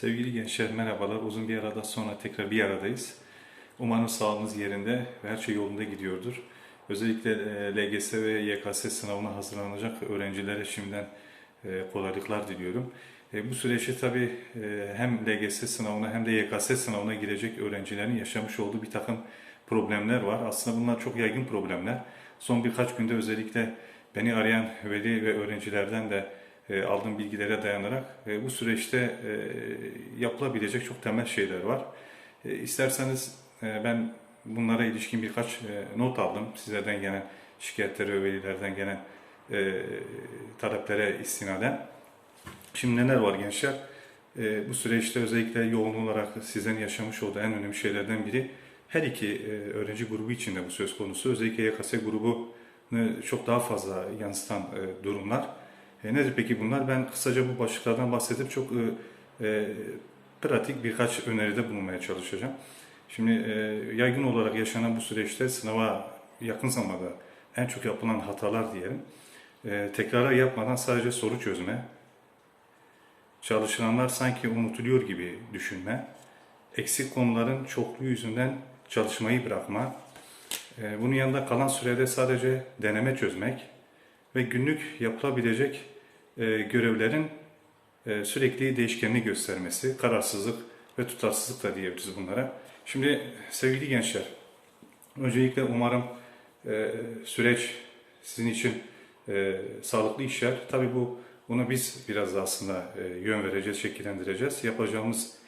Sevgili gençler merhabalar. Uzun bir arada sonra tekrar bir aradayız. Umarım sağlığınız yerinde ve her şey yolunda gidiyordur. Özellikle e, LGS ve YKS sınavına hazırlanacak öğrencilere şimdiden e, kolaylıklar diliyorum. E, Bu süreçte tabii hem LGS sınavına hem de YKS sınavına girecek öğrencilerin yaşamış olduğu bir takım problemler var. Aslında bunlar çok yaygın problemler. Son birkaç günde özellikle beni arayan veli ve öğrencilerden de aldığım bilgilere dayanarak e, bu süreçte e, yapılabilecek çok temel şeyler var. E, İsterseniz e, ben bunlara ilişkin birkaç e, not aldım. Sizlerden gelen şikayetlere ve velilerden gelen e, taleplere istinaden. Şimdi neler var gençler? E, bu süreçte özellikle yoğun olarak sizlerin yaşamış olduğu en önemli şeylerden biri her iki e, öğrenci grubu için de bu söz konusu. Özellikle YKS grubunu çok daha fazla yansıtan e, durumlar. E, nedir peki bunlar? Ben kısaca bu başlıklardan bahsedip çok e, e, pratik birkaç öneride bulunmaya çalışacağım. Şimdi e, yaygın olarak yaşanan bu süreçte sınava yakın zamanda en çok yapılan hatalar diyelim. E, tekrara yapmadan sadece soru çözme, çalışılanlar sanki unutuluyor gibi düşünme, eksik konuların çokluğu yüzünden çalışmayı bırakma, e, bunun yanında kalan sürede sadece deneme çözmek ve günlük yapılabilecek e, görevlerin e, sürekli değişkenliği göstermesi, kararsızlık ve tutarsızlık da diyebiliriz bunlara. Şimdi sevgili gençler, öncelikle umarım e, süreç sizin için sağlıklı işler. Tabii bu bunu biz biraz da aslında yön vereceğiz, şekillendireceğiz. Yapacağımız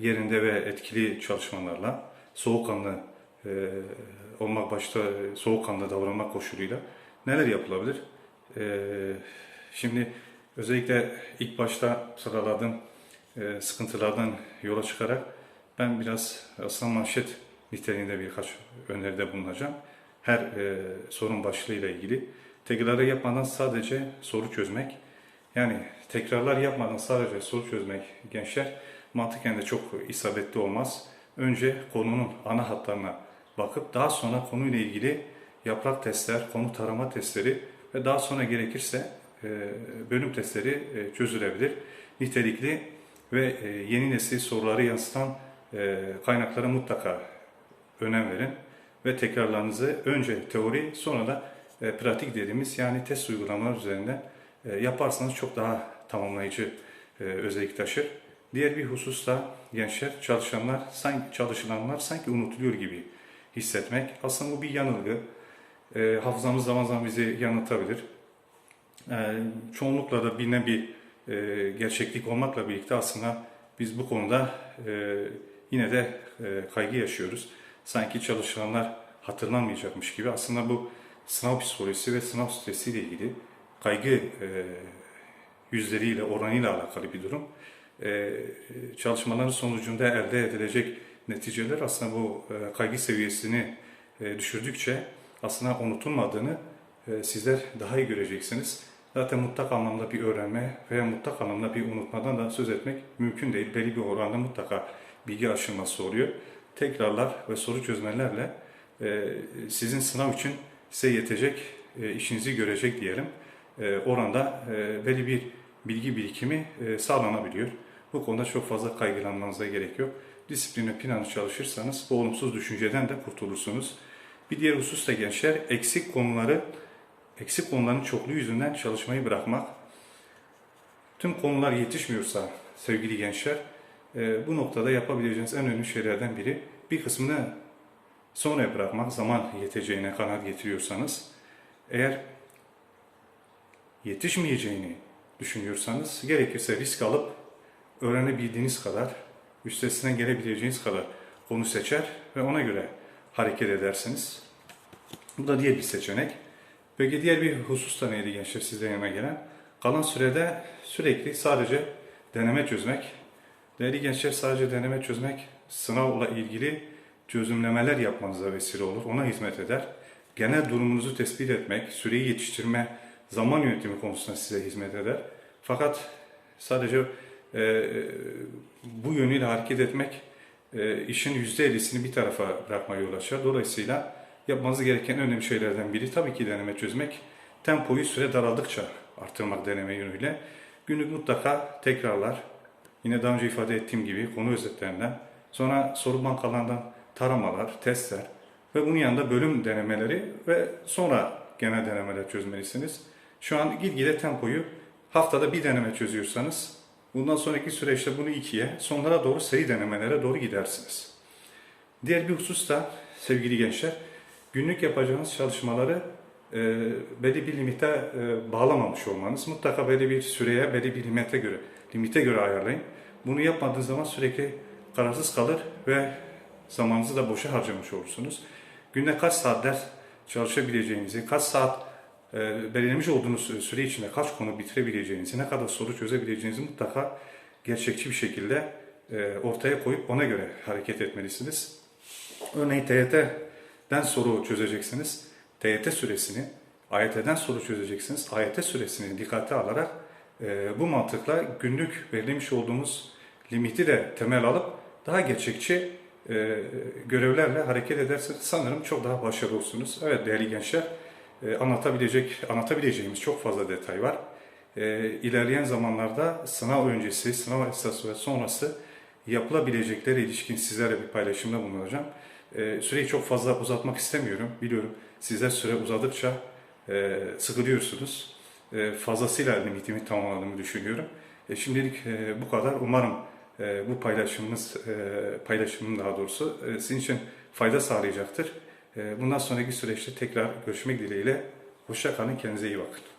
yerinde ve etkili çalışmalarla, soğukkanlı e, olmak başta soğukkanlı davranmak koşuluyla neler yapılabilir? Şimdi özellikle ilk başta sıraladığım e, sıkıntılardan yola çıkarak ben biraz aslan manşet niteliğinde birkaç öneride bulunacağım. Her e, sorun başlığıyla ilgili. Tekrarı yapmadan sadece soru çözmek. Yani tekrarlar yapmadan sadece soru çözmek gençler mantıken de çok isabetli olmaz. Önce konunun ana hatlarına bakıp daha sonra konuyla ilgili yaprak testler, konu tarama testleri ve daha sonra gerekirse bölüm testleri e, çözülebilir. Nitelikli ve e, yeni nesil soruları yansıtan e, kaynaklara mutlaka önem verin ve tekrarlarınızı önce teori sonra da e, pratik dediğimiz yani test uygulamalar üzerinden e, yaparsanız çok daha tamamlayıcı e, özellik taşır. Diğer bir husus da gençler, çalışanlar, sanki çalışılanlar sanki unutuluyor gibi hissetmek. Aslında bu bir yanılgı. E, hafızamız zaman zaman bizi yanıltabilir. E, çoğunlukla da bilinen bir e, gerçeklik olmakla birlikte aslında biz bu konuda e, yine de e, kaygı yaşıyoruz. Sanki çalışanlar hatırlanmayacakmış gibi. Aslında bu sınav psikolojisi ve sınav stresiyle ilgili kaygı yüzleriyle, oranıyla alakalı bir durum. Çalışmaların sonucunda elde edilecek neticeler aslında bu kaygı seviyesini düşürdükçe aslında unutulmadığını sizler daha iyi göreceksiniz. Zaten mutlak anlamda bir öğrenme veya mutlak anlamda bir unutmadan da söz etmek mümkün değil. Belli bir oranda mutlaka bilgi aşılması oluyor. Tekrarlar ve soru çözmelerle e, sizin sınav için size yetecek e, işinizi görecek diyelim. E, oranda belli bir bilgi birikimi sağlanabiliyor. Bu konuda çok fazla kaygılanmanıza gerek yok. Disiplinli planlı çalışırsanız bu olumsuz düşünceden de kurtulursunuz. Bir diğer husus da gençler eksik konuları eksik konuların çokluğu yüzünden çalışmayı bırakmak. Tüm konular yetişmiyorsa sevgili gençler e, bu noktada yapabileceğiniz en önemli şeylerden biri bir kısmını sonraya bırakmak zaman yeteceğine kanaat getiriyorsanız eğer yetişmeyeceğini düşünüyorsanız gerekirse risk alıp öğrenebildiğiniz kadar üstesinden gelebileceğiniz kadar konu seçer ve ona göre hareket edersiniz. Bu da diğer bir seçenek. Peki diğer bir husus da neydi gençler sizden yana gelen? Kalan sürede sürekli sadece deneme çözmek. Değerli gençler sadece deneme çözmek sınavla ilgili çözümlemeler yapmanıza vesile olur. Ona hizmet eder. Genel durumunuzu tespit etmek, süreyi yetiştirme, zaman yönetimi konusunda size hizmet eder. Fakat sadece e, bu yönüyle hareket etmek e, işin %50'sini bir tarafa bırakmaya yol açar. Dolayısıyla yapmanız gereken önemli şeylerden biri tabii ki deneme çözmek. Tempoyu süre daraldıkça artırmak deneme yönüyle. Günlük mutlaka tekrarlar, yine daha önce ifade ettiğim gibi konu özetlerinden, sonra soru bankalarından taramalar, testler ve bunun yanında bölüm denemeleri ve sonra genel denemeler çözmelisiniz. Şu an gitgide tempoyu haftada bir deneme çözüyorsanız bundan sonraki süreçte bunu ikiye, sonlara doğru seri denemelere doğru gidersiniz. Diğer bir husus da sevgili gençler, günlük yapacağınız çalışmaları e, belli bir limite e, bağlamamış olmanız. Mutlaka belli bir süreye, belli bir limite göre, limite göre ayarlayın. Bunu yapmadığınız zaman sürekli kararsız kalır ve zamanınızı da boşa harcamış olursunuz. Günde kaç saatler çalışabileceğinizi, kaç saat e, belirlemiş olduğunuz süre içinde kaç konu bitirebileceğinizi, ne kadar soru çözebileceğinizi mutlaka gerçekçi bir şekilde e, ortaya koyup ona göre hareket etmelisiniz. Örneğin TYT'den soru çözeceksiniz. TYT süresini, AYT'den soru çözeceksiniz. AYT süresini dikkate alarak e, bu mantıkla günlük belirlemiş olduğumuz limiti de temel alıp daha gerçekçi e, görevlerle hareket ederseniz sanırım çok daha başarılı olursunuz. Evet değerli gençler, e, anlatabilecek anlatabileceğimiz çok fazla detay var. E, ilerleyen zamanlarda sınav öncesi, sınav esnası ve sonrası yapılabileceklere ilişkin sizlerle bir paylaşımda bulunacağım. E, süreyi çok fazla uzatmak istemiyorum. Biliyorum sizler süre uzadıkça e, sıkılıyorsunuz. E, fazlasıyla limitimi tamamladığımı düşünüyorum. E, şimdilik e, bu kadar. Umarım e, bu paylaşımımız, e, paylaşımım daha doğrusu e, sizin için fayda sağlayacaktır. E, bundan sonraki süreçte tekrar görüşmek dileğiyle. Hoşça kalın, kendinize iyi bakın.